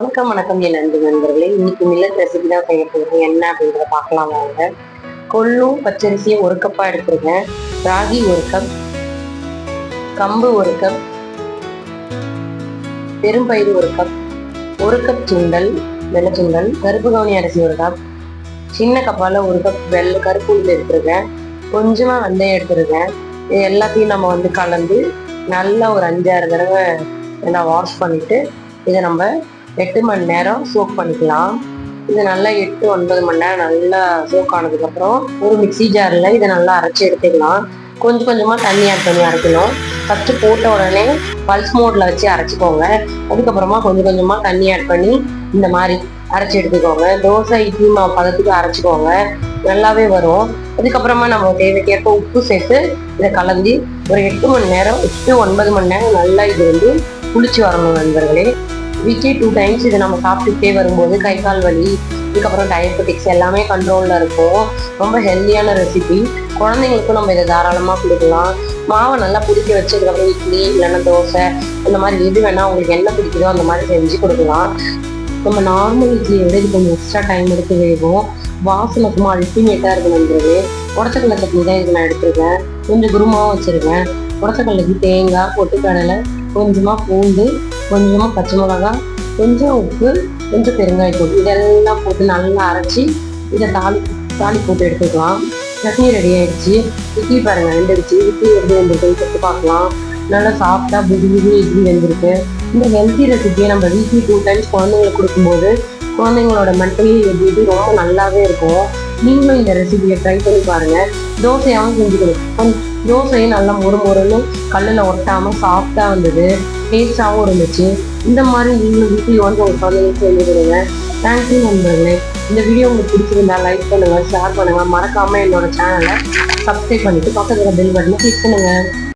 வணக்கம் வணக்கம் என் அன்பு நண்பர்களே. இன்னைக்கு மில்லட் ரெசிபி தான் செய்ய போகிறேன் என்ன அப்படின்றத பார்க்கலாம் வாங்க. கொள்ளும் பச்சரிசியை ஒரு கப்பா எடுத்துருக்கேன் ராகி ஒரு கப் கம்பு ஒரு கப் பெரும்பயிறு ஒரு கப் ஒரு கப் சுண்டல் வெள்ளை சுண்டல் கருப்பு கவனி அரிசி ஒரு கப் சின்ன கப்பால ஒரு கப் வெள்ளை கருப்பு உளுந்து எடுத்துருக்கேன் கொஞ்சமா வெந்தயம் எடுத்துருக்கேன் இது எல்லாத்தையும் நம்ம வந்து கலந்து நல்லா ஒரு அஞ்சாறு தடவை நல்லா வாஷ் பண்ணிட்டு இதை நம்ம எட்டு மணி நேரம் சோக் பண்ணிக்கலாம். இது நல்லா எட்டு ஒன்பது மணி நேரம் நல்லா சோக் ஆனதுக்கப்புறம் ஒரு மிக்ஸி ஜாரில் இதை நல்லா அரைச்சி எடுத்துக்கலாம். கொஞ்சம் கொஞ்சமாக தண்ணி ஆட் பண்ணி அரைக்கணும். ஃபஸ்ட்டு போட்ட உடனே பல்ஸ் மோட்டில் வச்சு அரைச்சிக்கோங்க. அதுக்கப்புறமா கொஞ்சம் கொஞ்சமாக தண்ணி ஆட் பண்ணி இந்த மாதிரி அரைச்சி எடுத்துக்கோங்க. தோசை இட்லி மாவு பதத்துக்கு அரைச்சிக்கோங்க. நல்லாவே வரும். அதுக்கப்புறமா நம்ம தேவைக்கேற்ப உப்பு சேர்த்து இதை கலந்து ஒரு எட்டு மணி நேரம் எட்டு ஒன்பது மணி நேரம் நல்லா இது வந்து குளிச்சு வரணும் நண்பர்களே. வீக்லி டூ டைம்ஸ் இதை நம்ம சாப்பிட்டுட்டே வரும்போது கை கால் வலி இதுக்கப்புறம் டயபெட்டிக்ஸ் எல்லாமே கண்ட்ரோலில் இருக்கும். ரொம்ப ஹெல்த்தியான ரெசிபி குழந்தைங்களுக்கும் நம்ம இதை தாராளமாக கொடுக்கலாம். மாவை நல்லா பிடிக்க வச்சதுக்கப்புறம் இட்லி இல்லைன்னா தோசை இந்த மாதிரி எது வேணால் உங்களுக்கு என்ன பிடிக்குதோ அந்த மாதிரி செஞ்சு கொடுக்கலாம். நம்ம நார்மல் இட்லியை விட இது கொஞ்சம் எக்ஸ்ட்ரா டைம் எடுத்து வேகும். வாசனை சும்மா அல்டிமேட்டாக இருக்கணுங்கிறது நண்பர்களே உடச்சக்கடலை சட்னி தான் இது நான் எடுத்திருக்கேன். கொஞ்சம் குருமாவும் வச்சுருக்கேன். உடச்சக்கடலைக்கு தேங்காய் பொட்டுக்கடலை கொஞ்சமாக பூண்டு கொஞ்சமாக பச்சை மிளகாய் கொஞ்சம் உப்பு கொஞ்சம் பெருங்காயத்தூள் இதெல்லாம் போட்டு நல்லா அரைச்சி இதை தாளி தாளி போட்டு எடுத்துக்கலாம். சட்னி ரெடி ஆயிடுச்சு. இட்லி பாருங்கள் வெந்துடுச்சு இட்லி எப்படி வெந்திருக்கு தொட்டு பார்க்கலாம். நல்லா சாஃப்டாக புது புது இட்லி வெந்திருக்கு. இந்த ஹெல்த்தி ரெசிபியை நம்ம வீக்லி டூ டைம்ஸ் குழந்தைங்களுக்கு கொடுக்கும்போது குழந்தைங்களோட மென்டலி எபிலிட்டி ரொம்ப நல்லாவே இருக்கும். நீங்களும் இந்த ரெசிபியை ட்ரை பண்ணி பாருங்கள் தோசையாகவும் செஞ்சு கொடுக்கும் தோசையும் நல்லா மொறு மொறுன்னு கல்லில் ஒட்டாமல் சாஃப்டாக வந்தது. டேஸ்டாகவும் இருந்துச்சு. இந்த மாதிரி நீங்களும் வீக்லி வந்து ஒரு குழந்தைங்களுக்கு செஞ்சு கொடுங்க. தேங்க்யூ நண்பர்களே. இந்த வீடியோ உங்களுக்கு பிடிச்சிருந்தா லைக் பண்ணுங்க ஷேர் பண்ணுங்கள் மறக்காமல் என்னோட சேனலை சப்ஸ்கிரைப் பண்ணிவிட்டு பக்கத்தில் பெல் பட்டனை கிளிக் பண்ணுங்கள்